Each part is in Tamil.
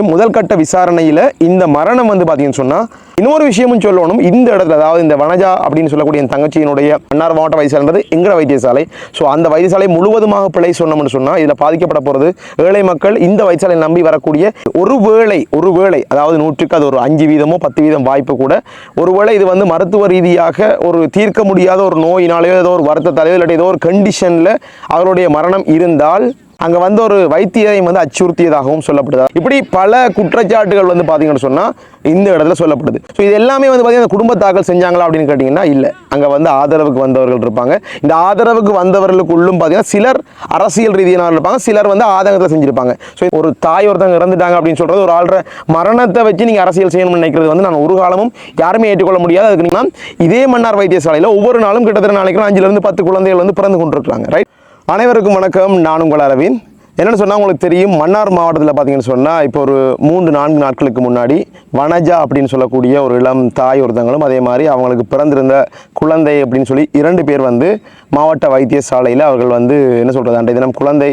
முடியும் முதல் கட்ட விசாரணையில் இந்த மரணம் வந்து பார்த்தீங்கன்னு சொன்னால் இன்னொரு விஷயமும் சொல்லணும். இந்த இடத்துல அதாவது இந்த வனஜா அப்படின்னு சொல்லக்கூடிய என் தங்கச்சியினுடைய மன்னார் மாவட்ட வைத்தியசாலைன்றது எங்கட வைத்தியசாலை. ஸோ அந்த வைத்தியசாலை முழுவதுமாக பிழை சொன்னோம்னு சொன்னால் இதில் பாதிக்கப்பட போகிறது ஏழை மக்கள் இந்த வைத்தியசாலையை நம்பி வரக்கூடிய ஒரு வேளை ஒரு வேளை அதாவது நூற்றுக்கு அது ஒரு அஞ்சு வீதமோ பத்து வீதம் வாய்ப்பு கூட ஒருவேளை இது வந்து மருத்துவ ரீதியாக ஒரு தீர்க்க முடியாத ஒரு நோயினாலேயோ ஏதோ ஒரு வருத்தத்தாலேயோ இல்லாட்டி ஏதோ ஒரு கண்டிஷனில் அவருடைய மரணம் இருந்தால் அங்கே வந்து ஒரு வைத்தியரையும் வந்து அச்சுறுத்தியதாகவும் சொல்லப்படுது. இப்படி பல குற்றச்சாட்டுகள் வந்து பார்த்தீங்கன்னு சொன்னால் இந்த இடத்துல சொல்லப்படுது. ஸோ இது எல்லாமே வந்து பார்த்தீங்கன்னா குடும்ப தாக்கல் செஞ்சாங்களா அப்படின்னு கேட்டிங்கன்னா இல்லை. அங்கே வந்து ஆதரவுக்கு வந்தவர்கள் இருப்பாங்க. இந்த ஆதரவுக்கு வந்தவர்களுக்குள்ளும் பார்த்தீங்கன்னா சிலர் அரசியல் ரீதியான இருப்பாங்க சிலர் வந்து ஆதங்கத்தை செஞ்சிருப்பாங்க. ஸோ ஒரு தாய் ஒருத்தவங்க இறந்துட்டாங்க அப்படின்னு சொல்கிறது ஒரு ஆள்ற மரணத்தை வச்சு நீங்கள் அரசியல் செய்யணும்னு நினைக்கிறது வந்து நான் ஒரு காலமும் யாருமே ஏற்றுக்கொள்ள முடியாது அதுக்கு நீங்கள் இதே மன்னார் வைத்தியசாலையில் ஒவ்வொரு நாளும் கிட்டத்தட்ட நாளைக்கு அஞ்சுலேருந்து பத்து குழந்தைகள் வந்து பிறந்து கொண்டிருக்கிறாங்க. ரைட் அனைவருக்கும் வணக்கம். நான் உங்கள் அரவிந்த். என்னென்னு சொன்னால் உங்களுக்கு தெரியும் மன்னார் மாவட்டத்தில் பார்த்தீங்கன்னு சொன்னால் இப்போ ஒரு மூன்று நான்கு நாட்களுக்கு முன்னாடி வனஜா அப்படின்னு சொல்லக்கூடிய ஒரு இளம் தாய் ஒருத்தங்களும் அதே மாதிரி அவங்களுக்கு பிறந்திருந்த குழந்தை அப்படின்னு சொல்லி இரண்டு பேர் வந்து மாவட்ட வைத்தியசாலையில் அவர்கள் வந்து என்ன சொல்கிறது அன்றைய தினம் குழந்தை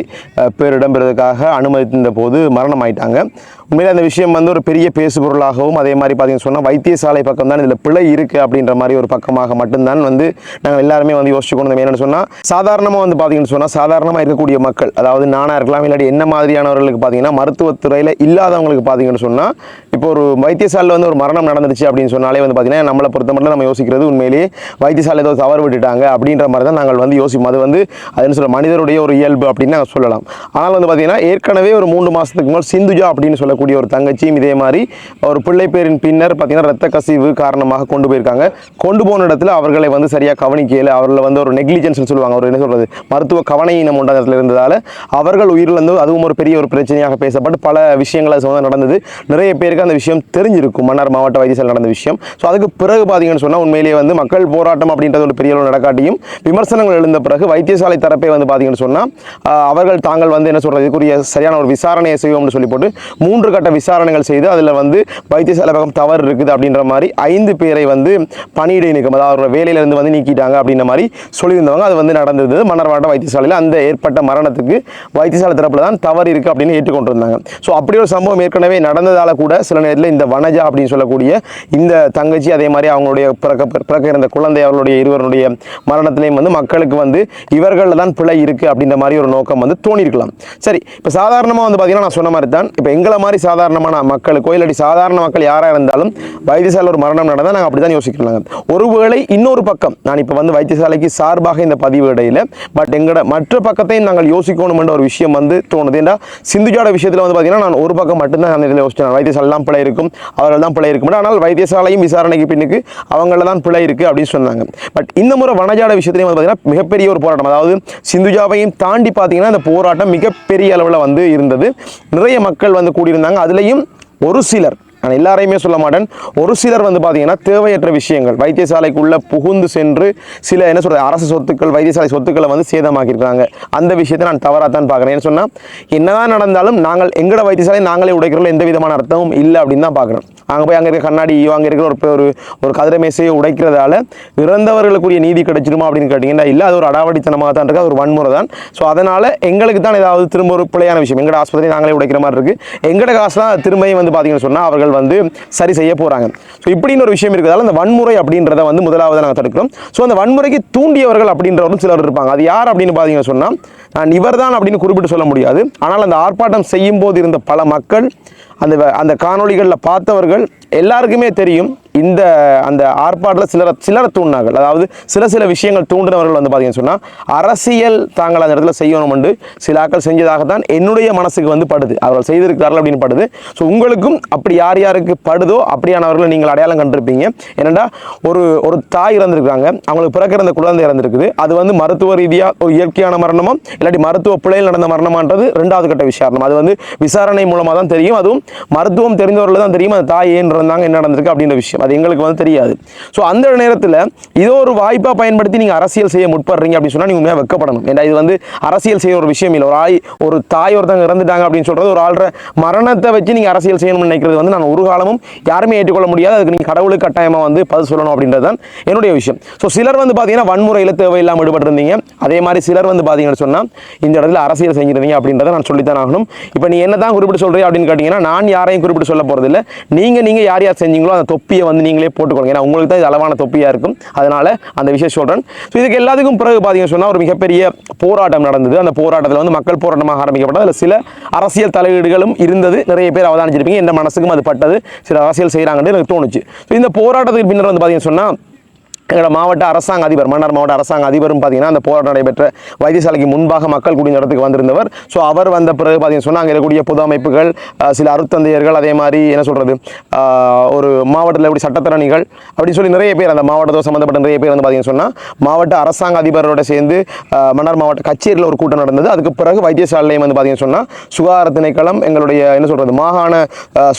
பேர் இடம்பெறுவதற்காக அனுமதித்த போது மரணம் ஆயிட்டாங்க உண்மையில் அந்த விஷயம் வந்து ஒரு பெரிய பேசுபொருளாகவும் அதே மாதிரி பார்த்தீங்கன்னு சொன்னால் வைத்தியசாலை பக்கம் தான் இதில் பிழை இருக்குது அப்படின்ற மாதிரி ஒரு பக்கமாக மட்டும்தான் வந்து நாங்கள் எல்லாருமே வந்து யோசிச்சு கொண்டு வந்தோம். என்னென்னு சொன்னால் சாதாரணமாக வந்து பார்த்தீங்கன்னு சொன்னால் சாதாரணமாக இருக்கக்கூடிய மக்கள் அதாவது நானாக இருக்கலாம் இல்லாட்டி என்ன மாதிரியானவர்களுக்கு பார்த்தீங்கன்னா மருத்துவத்துறையில் இல்லாதவங்களுக்கு பார்த்தீங்கன்னு சொன்னால் இப்போ ஒரு வைத்தியசாலையில் வந்து ஒரு மரணம் நடந்துருச்சு அப்படின்னு சொன்னாலே வந்து பார்த்தீங்கன்னா நம்மளை பொறுத்த மட்டும் நம்ம யோசிக்கிறது உண்மையிலேயே வைத்தியசாலை ஏதோ தவறு விட்டுட்டாங்க அப்படின்ற மாதிரி தான் நாங்கள் வந்து யோசிப்போம். அது வந்து அதுன்னு சொல்ல மனிதருடைய ஒரு இயல்பு அப்படின்னு நாங்கள் சொல்லலாம். ஆனால் வந்து பார்த்தீங்கன்னா ஏற்கனவே ஒரு மூன்று மாதத்துக்கு முன்னாடி சிந்துஜா அப்படின்னு சொல்லக்கூடிய ஒரு தங்கச்சியும் இதே மாதிரி ஒரு பிள்ளை பேரின் பின்னர் பார்த்தீங்கன்னா ரத்த கசிவு காரணமாக கொண்டு போயிருக்காங்க. கொண்டு போன இடத்துல அவர்களை வந்து சரியாக கவனிக்கல. அவர்களை வந்து ஒரு நெக்லிஜென்ஸ்னு சொல்லுவாங்க. ஒரு என்ன சொல்கிறது மருத்துவ கவனையினம் உண்ட இடத்துல இருந்ததால் அவர்கள் உயிரிழந்து அதுவும் ஒரு பெரிய ஒரு பிரச்சனையாக பேசப்பட்டு பல விஷயங்கள் அது நடந்தது. நிறைய பேருக்கு அந்த விஷயம் தெரிஞ்சிருக்கும். மன்னார் மாவட்ட வைத்தியசாலை நடந்த விஷயம். ஸோ அதுக்கு பிறகு பார்த்தீங்கன்னு சொன்னால் உண்மையிலேயே வந்து மக்கள் போராட்டம் அப்படின்றது ஒரு பெரிய அளவு நடக்காட்டியும் விமர்சனங்கள் எழுந்த பிறகு வைத்தியசாலை தரப்பே வந்து பார்த்தீங்கன்னு சொன்னால் அவர்கள் தாங்கள் வந்து என்ன சொல்கிறது இதுக்குரிய சரியான ஒரு விசாரணையை செய்வோம்னு சொல்லி போட்டு மூன்று கட்ட விசாரணைகள் செய்து அதில் வந்து வைத்தியசாலை பக்கம் தவறு இருக்குது அப்படின்ற மாதிரி ஐந்து பேரை வந்து பணியிடை நீக்கம் அதாவது அவரோட வேலையிலிருந்து வந்து நீக்கிட்டாங்க அப்படின்ற மாதிரி சொல்லியிருந்தவங்க. அது வந்து நடந்தது மன்னர்வாட்ட வைத்தியசாலையில். அந்த ஏற்பட்ட மரணத்துக்கு வைத்தியசாலை தரப்பில் தான் தவறு இருக்குது அப்படின்னு ஏற்றுக்கொண்டிருந்தாங்க. ஸோ அப்படி ஒரு சம்பவம் ஏற்கனவே நடந்ததால் கூட சில நேரத்தில் இந்த வனஜா அப்படின்னு சொல்லக்கூடிய இந்த தங்கச்சி அதே மாதிரி அவங்களுடைய பிறக்க பிறக்க இருந்த குழந்தை குழந்தை அவர்களுடைய இருவருடைய மரணத்திலையும் வந்து மக்களுக்கு வந்து இவர்களில் தான் பிழை இருக்குது அப்படின்ற மாதிரி ஒரு நோக்கம் வந்து தோணியிருக்கலாம். சரி இப்போ சாதாரணமாக வந்து பார்த்தீங்கன்னா நான் சொன்ன மாதிரி தான் இப்போ எங்களை மாதிரி சாதாரணமான மக்களுக்கோ இல்லாட்டி சாதாரண மக்கள் யாராக இருந்தாலும் வைத்தியசாலை ஒரு மரணம் நடந்தால் நாங்கள் அப்படி தான் யோசிக்கிறாங்க ஒருவேளை இன்னொரு பக்கம் நான் இப்போ வந்து வைத்தியசாலைக்கு சார்பாக இந்த பதிவு இடையில பட் எங்களோட மற்ற பக்கத்தையும் நாங்கள் யோசிக்கணுமென்ற ஒரு விஷயம் வந்து தோணுது. ஏன்னா சிந்துஜோட விஷயத்தில் வந்து பார்த்தீங்கன்னா நான் ஒரு பக்கம் மட்டும்தான் அந்த இதில் யோசிச்சேன். வைத்தியசாலை தான் பிழை இருக்கும் அவர்கள் தான் பிழை இருக்கும். ஆனால் வைத்தியசாலையும் விசாரணைக்கு பின்னுக்கு அவங்கள தான் பிழை இருக்குது அப்படின்னு சொன்னாங்க. பட் இந்த முறை வனஜாட விஷயத்துலையும் வந்து பார்த்தீங்கன்னா மிகப்பெரிய ஒரு போராட்டம். அதாவது சிந்துஜாவையும் தாண்டி பார்த்தீங்கன்னா இந்த போராட்டம் மிகப்பெரிய அளவில் வந்து இருந்தது. நிறைய மக்கள் வந்து கூடியிருந்தாங்க. அதுலேயும் ஒரு சிலர் நான் எல்லாரையுமே சொல்ல மாட்டேன். ஒரு சிலர் வந்து பார்த்தீங்கன்னா தேவையற்ற விஷயங்கள் வைத்தியசாலைக்குள்ள புகுந்து சென்று சில என்ன சொல்றது அரசு சொத்துக்கள் வைத்தியசாலை சொத்துக்களை வந்து சேதமாக்கியிருக்காங்க. அந்த விஷயத்தை நான் தவறாக தான் பார்க்குறேன். ஏன்னு சொன்னால் என்னதான் நடந்தாலும் நாங்கள் எங்களோட வைத்தியசாலை நாங்களே உடைக்கிறோம் எந்த விதமான அர்த்தமும் இல்லை அப்படின்னு தான் பார்க்குறோம் அங்கே போய் அங்கே இருக்க கண்ணாடியோ அங்கே இருக்கிற ஒரு ஒரு ஒரு கதிரை மேசையோ உடைக்கிறதால இறந்தவர்களுக்குரிய நீதி கிடைச்சிருமா அப்படின்னு கேட்டிங்கன்னா இல்லை அது ஒரு அடாவடித்தனமாக தான் இருக்குது அது ஒரு வன்முறை தான். ஸோ அதனால் எங்களுக்கு தான் ஏதாவது திரும்ப ஒரு பிள்ளையான விஷயம். எங்களோட ஆஸ்பத்திரி நாங்களே உடைக்கிற மாதிரி இருக்குது எங்களோட காசு தான் திரும்பியும் வந்து பார்த்தீங்கன்னு சொன்னால் அவர்கள் வந்து சரி செய்ய போகிறாங்க ஸோ இப்படின்னு ஒரு விஷயம் இருக்கிறதால அந்த வன்முறை அப்படின்றத வந்து முதலாவது நாங்கள் தடுக்கிறோம். ஸோ அந்த வன்முறைக்கு தூண்டியவர்கள் அப்படின்றவரும் சிலர் இருப்பாங்க. அது யார் அப்படின்னு பார்த்தீங்கன்னு சொன்னால் நான் இவர்தான் அப்படின்னு குறிப்பிட்டு சொல்ல முடியாது. ஆனால் அந்த ஆர்ப்பாட்டம் செய்யும் போது இருந்த பல மக்கள் அந்த வ- அந்த காணொளிகளில் பார்த்தவர்கள் எல்லாருக்குமே தெரியும் இந்த அந்த ஆர்ப்பாட்டில் சிலர சிலரை தூண்டினார்கள். அதாவது சில சில விஷயங்கள் தூண்டினவர்கள் வந்து பார்த்தீங்கன்னு சொன்னால் அரசியல் தாங்கள் அந்த இடத்துல செய்யணும் என்று சில ஆக்கள் செஞ்சதாக தான் என்னுடைய மனசுக்கு வந்து படுது. அவர்கள் செய்திருக்கிறார்கள் அப்படின்னு படுது. ஸோ உங்களுக்கும் அப்படி யார் யாருக்கு படுதோ அப்படியானவர்களை நீங்கள் அடையாளம் கண்டிருப்பீங்க. ஏனெண்டா ஒரு ஒரு தாய் இறந்துருக்காங்க அவங்களுக்கு பிறக்கிற அந்த குழந்தை இறந்துருக்குது. அது வந்து மருத்துவ ரீதியாக ஒரு இயற்கையான மரணமோ இல்லாட்டி மருத்துவ பிழையில் நடந்த மரணமான்றது ரெண்டாவது கட்ட விசாரணம் அது வந்து விசாரணை மூலமாக தான் தெரியும். அதுவும் மருத்துவம் தெரிந்தவர்கள் தான் தெரியும். அந்த தாய் ஏன் யார் என்ன நடந்திருக்கு அப்படின்ற விஷயம். அது எங்களுக்கு வந்து தெரியாது. ஸோ அந்த நேரத்தில் இதோ ஒரு வாய்ப்பாக பயன்படுத்தி நீங்கள் அரசியல் செய்ய முற்படுறீங்க அப்படின்னு சொன்னால் நீங்கள் உண்மையாக வெக்கப்படணும். ஏன்னா இது வந்து அரசியல் செய்ய ஒரு விஷயம் இல்லை. ஒரு ஆய் ஒரு தாய் ஒருத்தவங்க இறந்துட்டாங்க அப்படின்னு சொல்கிறது ஒரு ஆள்ற மரணத்தை வச்சு நீங்கள் அரசியல் செய்யணும்னு நினைக்கிறது வந்து நான் ஒரு காலமும் யாருமே ஏற்றுக்கொள்ள முடியாது. அதுக்கு நீங்கள் கடவுளுக்கு கட்டாயமாக வந்து பதில் சொல்லணும் அப்படின்றது தான் என்னுடைய விஷயம். ஸோ சிலர் வந்து பார்த்தீங்கன்னா வன்முறையில் தேவையில்லாமல் ஈடுபட்டிருந்தீங்க. அதே மாதிரி சிலர் வந்து பார்த்தீங்கன்னு சொன்னால் இந்த இடத்துல அரசியல் செஞ்சிருந்தீங்க அப்படின்றத நான் சொல்லித்தான் ஆகணும். இப்போ நீ என்ன தான் குறிப்பிட்டு சொல்கிறீ அப்படின்னு கேட்டிங்கன்னா நான் யாரையும் குறிப்பிட்டு சொல்ல போகிறதில்ல நீங்கள் நீங்கள் யார் யார் செஞ்சீங்களோ அந்த தொப்பியை வந்து நீங்களே போட்டுக்கொள்ளுங்க. ஏன்னா உங்களுக்கு தான் இது அளவான தொப்பியாக இருக்கும். அதனால் அந்த விஷயம் சொல்கிறேன் ஸோ இதுக்கு எல்லாத்துக்கும் பிறகு பார்த்தீங்கன்னு சொன்னால் ஒரு மிகப்பெரிய போராட்டம் நடந்தது. அந்த போராட்டத்தில் வந்து மக்கள் போராட்டமாக ஆரம்பிக்கப்பட்டது. அதில் சில அரசியல் தலையீடுகளும் இருந்தது. நிறைய பேர் அவதானிச்சிருப்பீங்க. எந்த மனசுக்கும் அது பட்டது. சில அரசியல் செய்கிறாங்கன்னு எனக்கு தோணுச்சு. ஸோ இந்த போராட்டத்துக்கு பின்னர் வந்து பார்த்தீங்கன்னு சொன்னால் எங்களோட மாவட்ட அரசாங்க அதிபர் மன்னார் மாவட்ட அரசாங்க அதிபரும் பார்த்தீங்கன்னா அந்த போராட்டம் நடைபெற்ற வைத்தியசாலைக்கு முன்பாக மக்கள் குடிந்த இடத்துக்கு வந்திருந்தவர். ஸோ அவர் வந்த பிறகு பார்த்தீங்கன்னா சொன்னால் அங்கே இருக்கக்கூடிய பொது அமைப்புகள் சில அருத்தந்தையர்கள் அதே மாதிரி என்ன சொல்கிறது ஒரு மாவட்டத்தில் எப்படி சட்டத்திறனிகள் அப்படின்னு சொல்லி நிறைய பேர் அந்த மாவட்டத்தோடு சம்மந்தப்பட்ட நிறைய பேர் வந்து பார்த்தீங்கன்னு சொன்னால் மாவட்ட அரசாங்க அதிபரோட சேர்ந்து மன்னார் மாவட்ட கச்சேரியில் ஒரு கூட்டம் நடந்தது. அதுக்கு பிறகு வைத்தியசாலையும் வந்து பார்த்தீங்கன்னு சொன்னால் சுகாதார திணைக்களம் எங்களுடைய என்ன சொல்கிறது மாகாண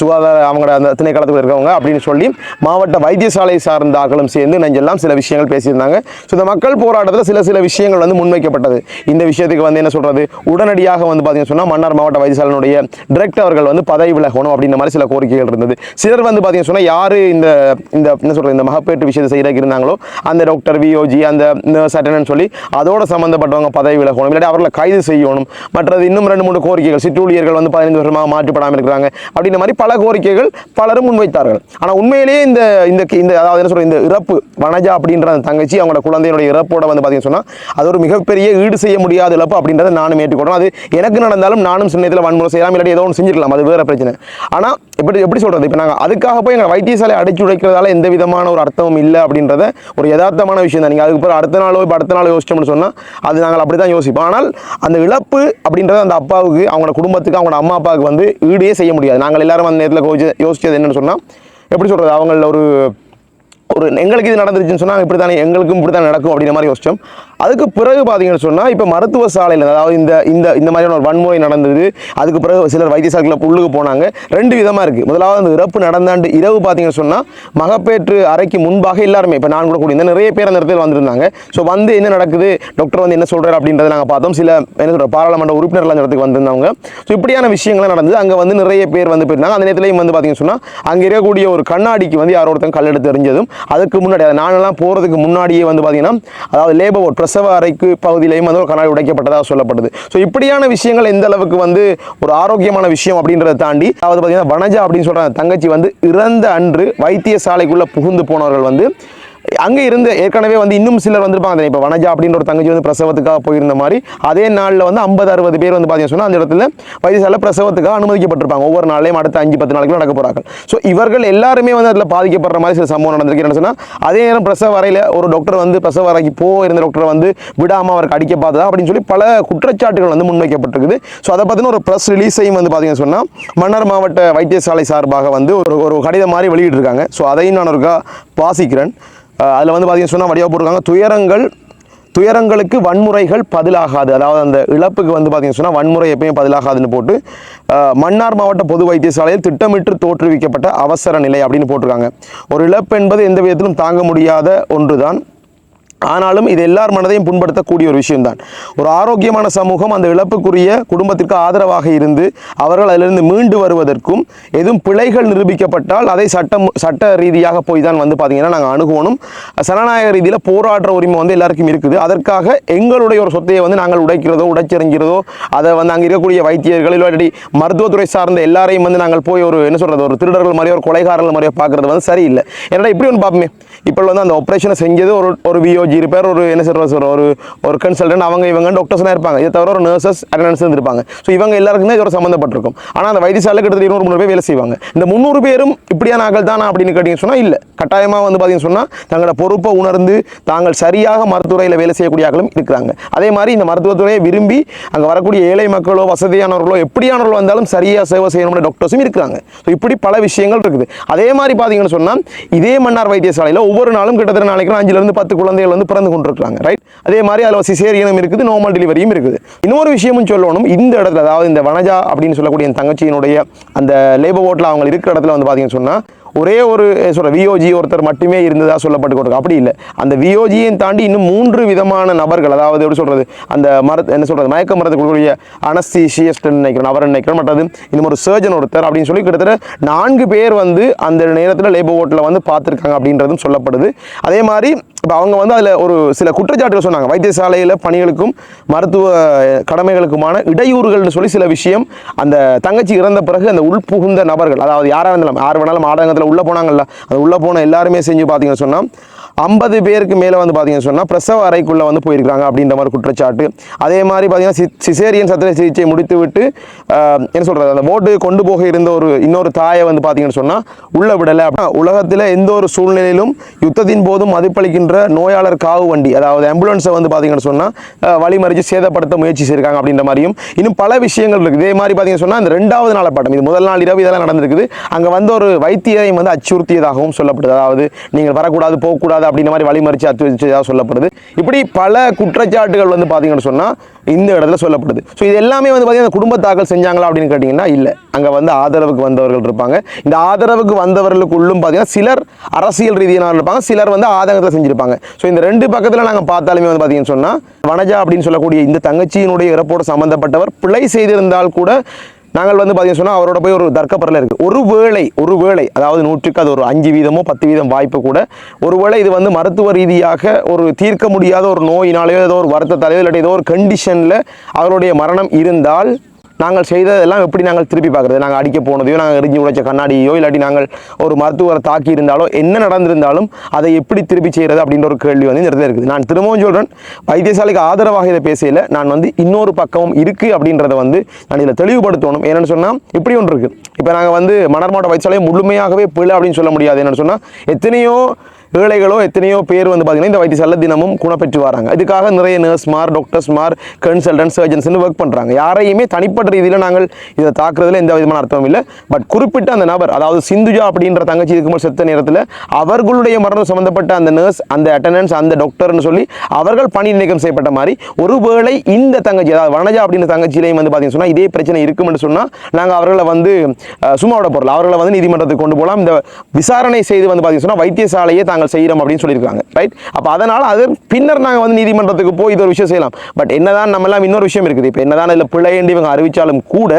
சுகாதார அவங்களோட அந்த திணைக்களத்தில் இருக்கவங்க அப்படின்னு சொல்லி மாவட்ட வைத்தியசாலை சார்ந்த ஆக்களும் சேர்ந்து நெஞ்செல்லாம் சில விஷயங்கள் பேசியிருந்தாங்க. ஸோ இந்த மக்கள் போராட்டத்தில் சில சில விஷயங்கள் வந்து முன்வைக்கப்பட்டது. இந்த விஷயத்துக்கு வந்து என்ன சொல்கிறது உடனடியாக வந்து பார்த்தீங்கன்னு சொன்னால் மன்னார் மாவட்ட வைத்தியசாலையினுடைய டிரெக்டர் அவர்கள் வந்து பதவி விலகணும் அப்படின்ற மாதிரி சில கோரிக்கைகள் இருந்தது. சிலர் வந்து பார்த்தீங்கன்னு சொன்னால் யார் இந்த இந்த என்ன சொல்கிறது இந்த மகப்பேற்று விஷயத்தை செய்கிறதுக்கு இருந்தாங்களோ அந்த டாக்டர் விஓஜி அந்த நர்ஸ் அட்டனன்னு சொல்லி அதோட சம்மந்தப்பட்டவங்க பதவி விலகணும். இல்லாட்டி அவர்களை கைது செய்யணும். மற்றது இன்னும் ரெண்டு மூணு கோரிக்கைகள் சிற்றூழியர்கள் வந்து பதினைந்து வருஷமாக மாற்றப்படாமல் இருக்கிறாங்க அப்படின்ற மாதிரி பல கோரிக்கைகள் பலரும் முன்வைத்தார்கள். ஆனால் உண்மையிலேயே இந்த இந்த அதாவது என்ன சொல்கிறது இந்த இறப்பு வனஜ அப்படின்ற அந்த தங்கச்சி அவங்களோட குழந்தையினுடைய இறப்போட வந்து பார்த்தீங்கன்னு சொன்னால் அது ஒரு மிகப்பெரிய ஈடு செய்ய முடியாத இழப்பு அப்படின்றத நானும் ஏற்றுக்கொள்றேன். அது எனக்கு நடந்தாலும் நானும் சின்ன நேரத்தில் வன்முறை செய்யலாம் இல்லாட்டி ஏதோ ஒன்று செஞ்சிருக்கலாம். அது வேற பிரச்சனை. ஆனால் எப்படி எப்படி சொல்கிறது இப்போ நாங்கள் அதுக்காக போய் எங்கள் வைத்தியசாலை அடைச்சு உடைக்கிறதால எந்த விதமான ஒரு அர்த்தமும் இல்லை அப்படின்றத ஒரு யதார்த்தமான விஷயம் தான். நீங்கள் அதுக்கு பிறகு அடுத்த நாளோ இப்போ அடுத்த நாள் யோசிச்சோம்னு சொன்னால் அது நாங்கள் அப்படி தான் யோசிப்போம். ஆனால் அந்த இழப்பு அப்படின்றது அந்த அப்பாவுக்கு அவங்களோட குடும்பத்துக்கு அவங்களோட அம்மா அப்பாவுக்கு வந்து ஈடே செய்ய முடியாது. நாங்கள் எல்லாரும் அந்த நேரத்தில் யோசிச்சது என்னென்னு சொன்னால் எப்படி சொல்கிறது அவங்கள ஒரு ஒரு எங்களுக்கு இது நடந்துருச்சுன்னு சொன்னால் இப்படி தானே எங்களுக்கும் இப்படி தான் நடக்கும் அப்படின்ற மாதிரி யோசிச்சோம். அதுக்கு பிறகு பார்த்தீங்கன்னு சொன்னால் இப்போ மருத்துவ சாலையில் அதாவது இந்த இந்த இந்த மாதிரியான ஒரு வன்முறை நடந்தது அதுக்கு பிறகு சிலர் வைத்தியசாலையில் உள்ளுக்கு போனாங்க. ரெண்டு விதமாக இருக்குது முதலாவது அந்த இறப்பு நடந்தாண்டு இரவு பார்த்தீங்கன்னு சொன்னால் மகப்பேற்று அறைக்கு முன்பாக எல்லாருமே இப்போ நான் கூட கூடியிருந்தேன் நிறைய பேர் அந்த இடத்துல வந்திருந்தாங்க. ஸோ வந்து என்ன நடக்குது? டாக்டர் வந்து என்ன சொல்கிறார் அப்படின்றத நாங்கள் பார்த்தோம். சில என்ன சொல்கிற பாராளுமன்ற உறுப்பினர்கள் அந்த இடத்துக்கு வந்திருந்தவங்க. ஸோ இப்படியான விஷயங்கள்லாம் நடந்தது. அங்கே வந்து நிறைய பேர் வந்து போயிருந்தாங்க. அந்த நேரத்துலையும் வந்து பார்த்தீங்கன்னு சொன்னால் அங்கே இருக்கக்கூடிய ஒரு கண்ணாடிக்கு வந்து யாரோ ஒருத்தன் கல் எடுத்து எறிஞ்சதும் அதுக்கு முன்னாடி அதை நானெல்லாம் போகிறதுக்கு முன்னாடியே வந்து பார்த்தீங்கன்னா அதாவது லேபர் ஒர்க் பிரசவ அறைக்கு பகுதியிலையும் வந்து ஒரு கண்ணாடி உடைக்கப்பட்டதாக சொல்லப்படுது. ஸோ இப்படியான விஷயங்கள் எந்த அளவுக்கு வந்து ஒரு ஆரோக்கியமான விஷயம் அப்படின்றத தாண்டி அதாவது பார்த்தீங்கன்னா வனஜா அப்படின்னு சொல்கிற தங்கச்சி வந்து இறந்த அன்று வைத்தியசாலைக்குள்ளே புகுந்து போனவர்கள் வந்து அங்கே இருந்து ஏற்கனவே வந்து இன்னும் சிலர் வந்திருப்பாங்க இப்போ வனஜா அப்படின்ற ஒரு தங்கச்சி வந்து பிரசவத்துக்காக போயிருந்த மாதிரி அதே நாளில் வந்து ஐம்பது அறுபது பேர் வந்து பார்த்தீங்கன்னா சொன்னால் அந்த இடத்துல வைத்தியசாலை பிரசவத்துக்காக அனுமதிக்கப்பட்டிருப்பாங்க. ஒவ்வொரு நாளையும் அடுத்த அஞ்சு பத்து நாளைக்கு நடக்க போகிறாங்க ஸோ இவர்கள் எல்லாருமே வந்து அதில் பாதிக்கப்படுற மாதிரி சில சம்பவம் நடந்திருக்கு. என்ன சொன்னால் அதே நேரம் பிரசவ வரையில் ஒரு டாக்டர் வந்து பிரசவ வரைக்கு போ இருந்த டாக்டரை வந்து விடாமல் அவருக்கு அடிக்க பார்த்ததா அப்படின்னு சொல்லி பல குற்றச்சாட்டுகள் வந்து முன்வைக்கப்பட்டிருக்குது. ஸோ அதை பற்றின ஒரு ப்ரெஸ் ரிலீஸையும் வந்து பார்த்தீங்கன்னு சொன்னால் மன்னார் மாவட்ட வைத்தியசாலை சார்பாக வந்து ஒரு ஒரு கடிதம் மாதிரி வெளியிட்டிருக்காங்க. ஸோ அதையும் நான் ஒருக்கா வாசிக்கிறேன். அதில் வந்து பார்த்தீங்கன்னு சொன்னால் வடிவாக போட்டிருக்காங்க. துயரங்கள் துயரங்களுக்கு வன்முறைகள் பதிலாகாது. அதாவது அந்த இழப்புக்கு வந்து பார்த்தீங்கன்னு சொன்னால் வன்முறை எப்பயும் பதிலாகாதுன்னு போட்டு மன்னார் மாவட்ட பொது வைத்தியசாலையில் திட்டமிட்டு தோற்றுவிக்கப்பட்ட அவசர நிலை அப்படின்னு போட்டிருக்காங்க. ஒரு இழப்பு என்பது எந்த விதத்திலும் தாங்க முடியாத ஒன்று தான் ஆனாலும் இது எல்லார் மனதையும் புண்படுத்தக்கூடிய ஒரு விஷயம்தான். ஒரு ஆரோக்கியமான சமூகம் அந்த இழப்புக்குரிய குடும்பத்திற்கு ஆதரவாக இருந்து அவர்கள் அதிலிருந்து மீண்டு வருவதற்கும் எதுவும் பிழைகள் நிரூபிக்கப்பட்டால் அதை சட்டம் சட்ட ரீதியாக போய் தான் வந்து பார்த்தீங்கன்னா நாங்கள் அணுகணும். சனநாயக ரீதியில் போராடுற உரிமை வந்து எல்லாருக்கும் இருக்குது. அதற்காக எங்களுடைய ஒரு சொத்தையை வந்து நாங்கள் உடைக்கிறதோ உடைச்செறிஞ்சிறதோ அதை வந்து அங்கே இருக்கக்கூடிய வைத்தியர்கள் இல்லாட்டி மருத்துவத்துறை சார்ந்த எல்லாரையும் வந்து நாங்கள் போய் ஒரு என்ன சொல்கிறது ஒரு திருடர்கள் மாதிரியோ ஒரு கொலைகாரர்கள் மாதிரியோ பார்க்குறது வந்து சரியில்லை. ஏன்னா இப்படி ஒன்று பார்ப்போமே இப்போ வந்து அந்த ஆப்ரேஷனை செஞ்சது ஒரு ஒரு வியோ விஓஜி பேர் ஒரு என்ன சொல்கிறது சார் ஒரு ஒரு கன்சல்டன்ட் அவங்க இவங்க டாக்டர்ஸ்லாம் இருப்பாங்க. இதை தவிர ஒரு நர்சஸ் அட்டண்டன்ஸ் இருப்பாங்க ஸோ இவங்க எல்லாருக்குமே இதோட சம்மந்தப்பட்டிருக்கும் ஆனால் அந்த வைத்தியசாலை கிட்டத்தட்ட இருநூறு முந்நூறு பேர் வேலை செய்வாங்க. இந்த முந்நூறு பேரும் இப்படியான ஆக்கள் தானா அப்படின்னு கேட்டிங்க சொன்னால் இல்லை. கட்டாயமாக வந்து பார்த்தீங்கன்னு சொன்னால் தங்களோட பொறுப்பை உணர்ந்து தாங்கள் சரியாக மருத்துவரையில் வேலை செய்யக்கூடிய ஆக்களும் இருக்கிறாங்க. அதே மாதிரி இந்த மருத்துவத்துறையை விரும்பி அங்கே வரக்கூடிய ஏழை மக்களோ வசதியானவர்களோ எப்படியானவர்களோ வந்தாலும் சரியாக சேவை செய்யணும்னு டாக்டர்ஸும் இருக்கிறாங்க. ஸோ இப்படி பல விஷயங்கள் இருக்குது. அதே மாதிரி பார்த்தீங்கன்னு சொன்னால் இதே மன்னார் வைத்தியசாலையில் ஒவ்வொரு நாளும் கிட்டத்தட்ட நாளைக்கு அஞ்சுலேருந்து பத்து குழந்தைகள் வந்து பிறந்து கொண்டிருக்கிறாங்க ரைட் அதே மாதிரி அதில் சிசேரியனும் இருக்குது நார்மல் டெலிவரியும் இருக்குது. இன்னொரு விஷயமும் சொல்லணும் இந்த இடத்துல அதாவது இந்த வனஜா அப்படின்னு சொல்லக்கூடிய தங்கச்சியினுடைய அந்த லேபர் ஓட்டில் அவங்க இருக்கிற இடத்துல வந்து பார்த்தீங்கன்னு சொன்னால் ஒரே ஒரு சொல்கிற விஓஜி ஒருத்தர் மட்டுமே இருந்ததாக சொல்லப்பட்டு கொடுக்கும் அப்படி இல்லை. அந்த விஓஜியை தாண்டி இன்னும் மூன்று விதமான நபர்கள் அதாவது எப்படி சொல்கிறது அந்த மர என்ன சொல்கிறது மயக்க மரத்துக்கு கொடுக்கக்கூடிய அனஸ்தீஷியஸ்ட் நினைக்கிறேன் அவர் நினைக்கிறேன் மற்றது இன்னும் ஒரு சர்ஜன் ஒருத்தர் அப்படின்னு சொல்லி கிட்டத்தட்ட நான்கு பேர் வந்து அந்த நேரத்தில் லேபர் ஓட்டில் வந்து பார்த்துருக்காங்க அப்படின்றதும் சொல்லப்படுது. அதே மாதிரி இப்போ அவங்க வந்து அதில் ஒரு சில குற்றச்சாட்டுகள் சொன்னாங்க. வைத்தியசாலையில் பணிகளுக்கும் மருத்துவ கடமைகளுக்குமான இடையூறுகள்னு சொல்லி சில விஷயம் அந்த தங்கச்சி இறந்த பிறகு அந்த உள்புகுந்த நபர்கள் அதாவது யாராக இருந்தாலும் யார் வேணாலும் ஆடகத்தில் உள்ளே போனாங்கல்ல அது உள்ளே போன எல்லாருமே செஞ்சு பார்த்தீங்கன்னு சொன்னால் ஐம்பது பேருக்கு மேலே வந்து பார்த்தீங்கன்னு சொன்னால் பிரசவ அறைக்குள்ளே வந்து போயிருக்காங்க அப்படின்ற மாதிரி குற்றச்சாட்டு. அதே மாதிரி பார்த்தீங்கன்னா சி- சிசேரியன் சத்திர சிகிச்சை முடித்து விட்டு என்ன சொல்கிறது அந்த ஓட்டு கொண்டு போக இருந்த ஒரு இன்னொரு தாயை வந்து பார்த்தீங்கன்னு சொன்னால் உள்ள விடலை. அப்படின்னா உலகத்தில் எந்த ஒரு சூழ்நிலையிலும் யுத்தத்தின் போதும் மதிப்பளிக்கின்ற நோயாளர் காவு வண்டி அதாவது ஆம்புலன்ஸை வந்து பார்த்தீங்கன்னு சொன்னால் வழிமறிச்சு சேதப்படுத்த முயற்சி செய்திருக்காங்க அப்படின்ற மாதிரியும் இன்னும் பல விஷயங்கள் இருக்குது இதே மாதிரி பார்த்தீங்கன்னு சொன்னால் இந்த ரெண்டாவது நாள் பட்டம் இது முதல் நாள் இரவு இதெல்லாம் நடந்திருக்குது. அங்கே வந்து ஒரு வைத்தியரையும் வந்து அச்சுறுத்தியதாகவும் சொல்லப்படுது. அதாவது நீங்கள் வரக்கூடாது போகக்கூடாது அப்படின்ற மாதிரி வழிமறிச்சு அச்சுறுத்தியதாக சொல்லப்படுது. இப்படி பல குற்றச்சாட்டுகள் வந்து பார்த்தீங்கன்னு சொன்னால் இந்த இடத்துல சொல்லப்படுது. ஸோ இது எல்லாமே வந்து பார்த்தீங்கன்னா குடும்ப தாக்கல் செஞ்சாங்களா அப்படின்னு கேட்டிங்கன்னா இல்லை. அங்கே வந்து ஆதரவுக்கு வந்தவர்கள் இருப்பாங்க. இந்த ஆதரவுக்கு வந்தவர்களுக்குள்ளும் பார்த்தீங்கன்னா சிலர் அரசியல் ரீதியினால் இருப்பாங்க. சிலர் வந்து ஆதங்கத்தில் செஞ்சிருப்பாங்க. ஸோ இந்த ரெண்டு பக்கத்தில் நாங்கள் பார்த்தாலுமே வந்து பார்த்தீங்கன்னு சொன்னால் வனஜா அப்படின்னு சொல்லக்கூடிய இந்த தங்கச்சியினுடைய இறப்போடு சம்மந்தப்பட்டவர் பிழை செய்திருந்தால் கூட நாங்கள் வந்து பார்த்தீங்கன்னு சொன்னால் அவரோட போய் ஒரு தர்க்கப்பரல இருக்குது ஒரு வேளை ஒரு வேளை அதாவது நூற்றுக்கு அது ஒரு அஞ்சு வீதமோ பத்து வீதம் வாய்ப்பு கூட ஒருவேளை இது வந்து மருத்துவ ரீதியாக ஒரு தீர்க்க முடியாத ஒரு நோயினாலேயோ ஏதோ ஒரு வருத்தத்தாலேயோ இல்லாட்டி ஏதோ ஒரு கண்டிஷனில் அவருடைய மரணம் இருந்தால் நாங்கள் செய்ததெல்லாம் எப்படி நாங்கள் திருப்பி பார்க்குறது? நாங்கள் அடிக்க போனதையோ நாங்கள் எரிஞ்சு உடைச்ச கண்ணாடியோ இல்லாட்டி நாங்கள் ஒரு மருத்துவரை தாக்கி இருந்தாலோ என்ன நடந்திருந்தாலும் அதை எப்படி திருப்பி செய்கிறது அப்படின்ற ஒரு கேள்வி வந்து இந்த இடத்துல இருக்குது. நான் திரும்பவும் சொல்கிறேன் வைத்தியசாலைக்கு ஆதரவாக இதை பேசையில் நான் வந்து இன்னொரு பக்கமும் இருக்குது அப்படின்றத வந்து நான் இதில் தெளிவுபடுத்தணும். என்னென்னு சொன்னால் இப்படி ஒன்று இருக்குது இப்போ நாங்கள் வந்து மணர்மாவட்ட வைத்தியசாலையை முழுமையாகவே பிழை அப்படின்னு சொல்ல முடியாது. என்னென்னு சொன்னால் எத்தனையோ ஏழைகளோ எத்தனையோ பேர் வந்து பார்த்தீங்கன்னா இந்த வைத்தியசாலை தினமும் குணப்பெற்று வராங்க. இதுக்காக நிறைய நர்ஸ்மார் டாக்டர்ஸ்மார் கன்சல்டன்ட் சர்ஜன்ஸ்னு ஒர்க் பண்ணுறாங்க யாரையுமே தனிப்பட்ட ரீதியில் நாங்கள் இதை தாக்குறதுல எந்த விதமான அர்த்தமும் இல்லை. பட் குறிப்பிட்ட அந்த நபர் அதாவது சிந்துஜா அப்படின்ற தங்கச்சி இருக்கும்போது செத்த நேரத்தில் அவர்களுடைய மரணம் சம்மந்தப்பட்ட அந்த நர்ஸ் அந்த அட்டண்டன்ஸ் அந்த டாக்டர்னு சொல்லி அவர்கள் பணி நீக்கம் செய்யப்பட்ட மாதிரி ஒருவேளை இந்த தங்கச்சி அதாவது வனஜா அப்படின்ற தங்கச்சியிலையும் வந்து பார்த்தீங்கன்னு சொன்னால் இதே பிரச்சனை இருக்கும்னு சொன்னால் நாங்கள் அவர்களை வந்து சும்மாவோட சும்மா விட அவர்களை வந்து நீதிமன்றத்துக்கு கொண்டு போகலாம். இந்த விசாரணை செய்து வந்து பார்த்தீங்கன்னா வைத்தியசாலையை வைத்தியசாலையே தாங்கள் செய்கிறோம் அப்படின்னு சொல்லியிருக்காங்க ரைட் அப்போ அதனால் அது பின்னர் நாங்கள் வந்து நீதிமன்றத்துக்கு போய் இது ஒரு விஷயம் செய்யலாம். பட் என்னதான் நம்ம எல்லாம் இன்னொரு விஷயம் இருக்குது. இப்போ என்னதான் இதில் பிழை இவங்க அறிவித்தாலும் கூட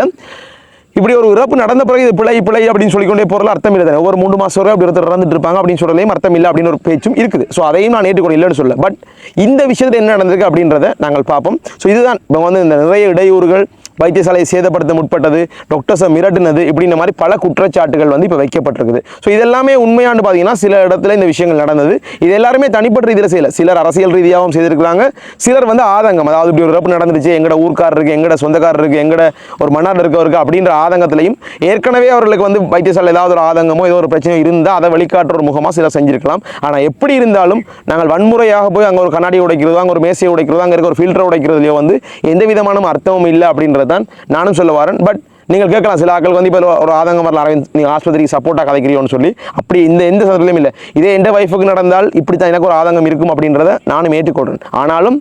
இப்படி ஒரு இறப்பு நடந்த பிறகு இது பிழை பிழை அப்படின்னு சொல்லிக்கொண்டே பொருள் அர்த்தம் இல்லை தானே. ஒவ்வொரு மூணு மாசம் வரை அப்படி ஒருத்தர் இறந்துட்டு இருப்பாங்க அப்படின்னு சொல்றதுலையும் அர்த்தம் இல்லை அப்படின்னு ஒரு பேச்சும் இருக்குது. ஸோ அதையும் நான் ஏற்றுக்கொள்ள இல்லைன்னு சொல்ல பட் இந்த விஷயத்தில் என்ன நடந்திருக்கு அப்படின்றத நாங்கள் பார்ப்போம். ஸோ இதுதான் இப்போ வந்து இந்த நிறைய இடையூறுகள் வைத்தியசாலையை சேதப்படுத்த முற்பட்டது டாக்டர்ஸை மிரட்டினது இப்படி இந்த மாதிரி பல குற்றச்சாட்டுகள் வந்து இப்போ வைக்கப்பட்டிருக்குது. ஸோ இதெல்லாமே உண்மையானு பார்த்தீங்கன்னா சில இடத்துல இந்த விஷயங்கள் நடந்தது. இது எல்லாருமே தனிப்பட்ட ரீதியில் செய்யலை. சிலர் அரசியல் ரீதியாகவும் செய்திருக்கிறாங்க. சிலர் வந்து ஆதங்கம். அதாவது இப்படி ஒரு இறப்பு நடந்துருச்சு எங்கட ஊர்க்காரருக்கு எங்கட இருக்குது எங்கட ஒரு மன்னர் இருக்கவருக்கு அப்படின்ற ஆதங்கத்திலையும் ஏற்கனவே அவர்களுக்கு வந்து வைத்தியசாலை ஏதாவது ஒரு ஆதங்கமோ ஏதோ ஒரு பிரச்சனையோ இருந்தால் அதை வெளிக்காட்டுற ஒரு முகமாக சிலர் செஞ்சிருக்கலாம். ஆனால் எப்படி இருந்தாலும் நாங்கள் வன்முறையாக போய் அங்கே ஒரு கண்ணாடி உடைக்கிறதோ அங்கே ஒரு மேசையை உடைக்கிறதோ அங்கே இருக்க ஒரு ஃபில்டர் உடைக்கிறதுலையோ வந்து எந்த விதமான அர்த்தமும் இல்லை அப்படின்றது தான் நானும் சொல்ல வரேன். பட் நீங்கள் கேட்கலாம் சில ஆக்கள் வந்து இப்போ ஒரு ஆதங்கம் வரல அரவிந்த் நீங்கள் ஆஸ்பத்திரிக்கு சப்போர்ட்டாக கதைக்கிறியோன்னு சொல்லி. அப்படி இந்த எந்த சந்தர்ப்பத்திலும் இல்லை. இதே எந்த ஒய்ஃபுக்கு நடந்தால் இப்படி தான் எனக்கு ஒரு ஆதங்கம் இருக்கும் அப்படின்றத நானும் ஏற்றுக்கொள்கிறேன் ஆனாலும்